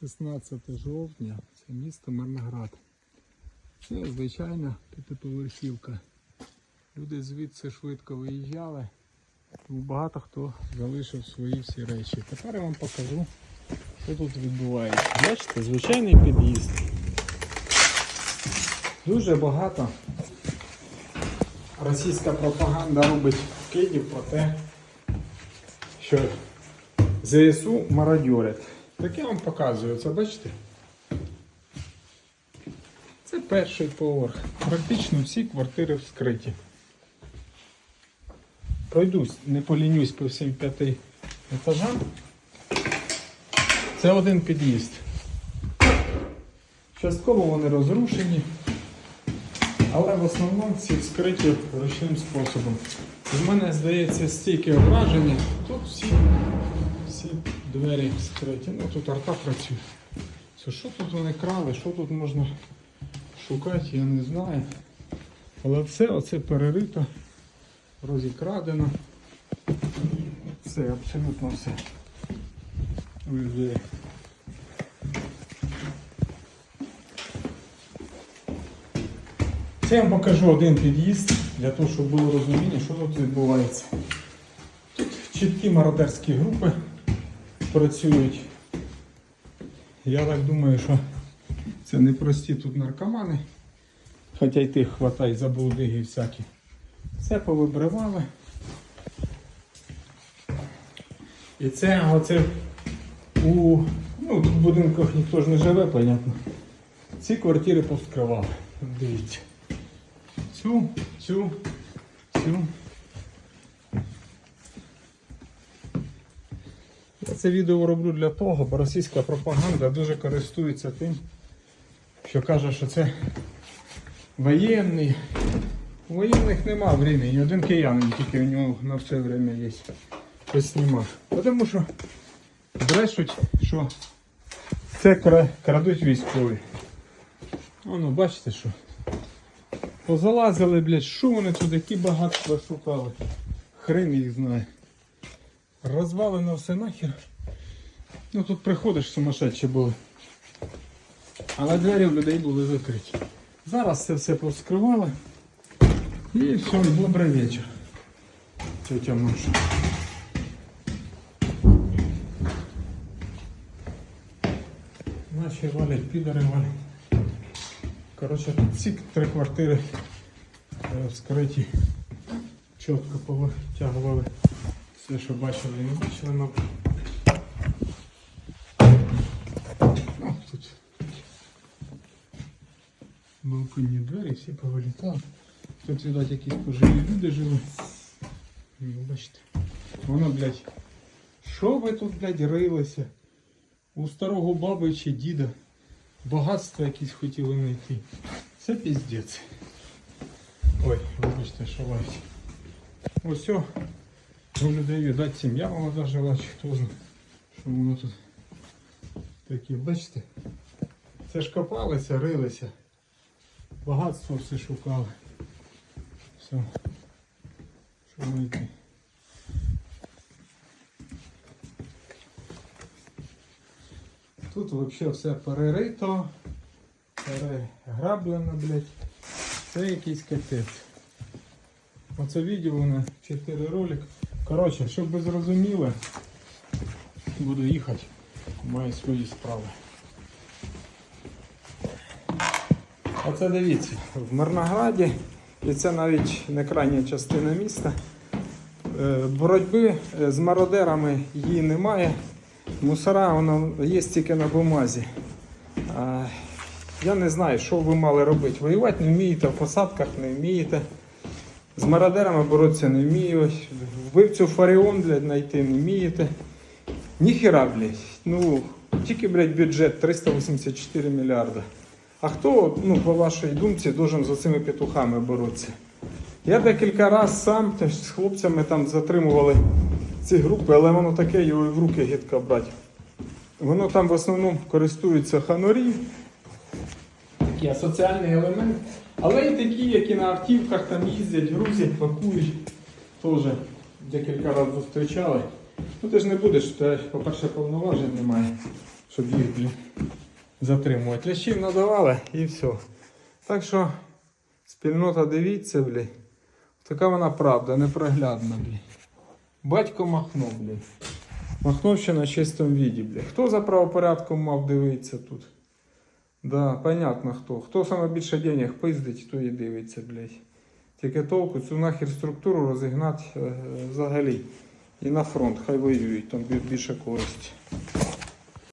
16 жовтня, це місто Марноград. Це звичайна п'ятиповерхівка. Люди звідси швидко виїжджали. Тому багато хто залишив свої всі речі. Тепер я вам покажу, що тут відбувається. Бачите, звичайний під'їзд. Дуже багато російська пропаганда робить вкидів про те, що ЗСУ мародьорять. Так я вам показую, це бачите? Це перший поверх. Практично всі квартири вскриті. Пройдусь, не полінюсь по всім п'яти етажам. Це один під'їзд. Частково вони розрушені, але в основному всі вскриті ручним способом. У мене здається стільки враження, тут всі, всі двері вскриті. Ну тут арта працює. Це що тут вони крали, що тут можна шукати, я не знаю. Але все оце перерито, розікрадено. Все, абсолютно все. Це я вам покажу один під'їзд для того, щоб було розуміння, що тут відбувається. Тут чіткі мародерські групи працюють. Я так думаю, що це не прості тут наркомани. Хоча й тих хватай заблудиги всякі. Це повибривали. І це оце у ну, тут в будинках ніхто ж не живе, понятно. Ці квартири повскривали. Дивіться. Цю, цю, цю. Це відео роблю для того, бо російська пропаганда дуже користується тим, що каже, що це воєнний. У воєнних нема времени. Один киянин тільки у нього на все время є. Хтось сніма. Тому що брешуть, що це крадуть військові. Воно, бачите що? Позалазили, блядь, що вони тут, які багатства шукали. Хрен їх знає. Розвалено все нахер. Ну тут приходиш сумасшедші були. Але двері в людей були закриті. Зараз це все повскривали. І все, добрий вечір. Тетя Маша. Наші валять, підари валять. Коротше, всі три квартири е, вскриті. Чітко повитягували все, що бачили і не бачили, мабуть. Ну, тут балконні двері, всі повилітали. Тут, видать, якісь пожилі люди жили. Бачите. Воно, блядь. Що ви тут, блядь, рилися? У старого баби чи діда багатство якісь хотіли знайти. Це піздець. Ой, вибачте, що лають. Ось о, у людей, видать, сім'я жила, чи хто знає, що воно тут таке, бачите? Це ж копалися, рилися. Багатство все шукали. Все. Що знайти? Тут взагалі все перерито, переграблено, блядь. Це якийсь капець. Оце відео на 4 ролик. Коротше, щоб ви зрозуміли, буду їхати, маю свої справи. Оце дивіться, в Мирнограді, і це навіть не крайня частина міста. е, Боротьби е, з мародерами її немає. Мусора воно є тільки на бумазі. Я не знаю, що ви мали робити. Воювати не вмієте, в посадках не вмієте. З мародерами боротися не вмієте. Вбивцю Фаріон, знайти не вмієте. Ніхіра, блядь. Ну, тільки, блядь, бюджет 384 мільярда. А хто, ну, по вашій думці, должен за цими петухами боротися? Я декілька разів сам з хлопцями там затримували ці групи, але воно таке його і в руки гідко брати. Воно там в основному користується ханорі, такий соціальний елемент. Але і такі, які на автівках там їздять, грузять, пакують, теж декілька разів зустрічали. Ну ти ж не будеш, те, по-перше, повноважень немає. щоб їх блін, затримувати. Лящів надавали і все. Так що спільнота дивіться, блін. Така вона правда, непроглядна, блін. Батько махнув, блін. Махнув ще на чистому віді, блін. Хто за правопорядком мав дивитися тут? Да, понятно хто. Хто саме більше денег пиздить, то і дивиться, блядь. Тільки толку цю нахер структуру розігнати е, взагалі. І на фронт, хай воюють, там бі- більше користі.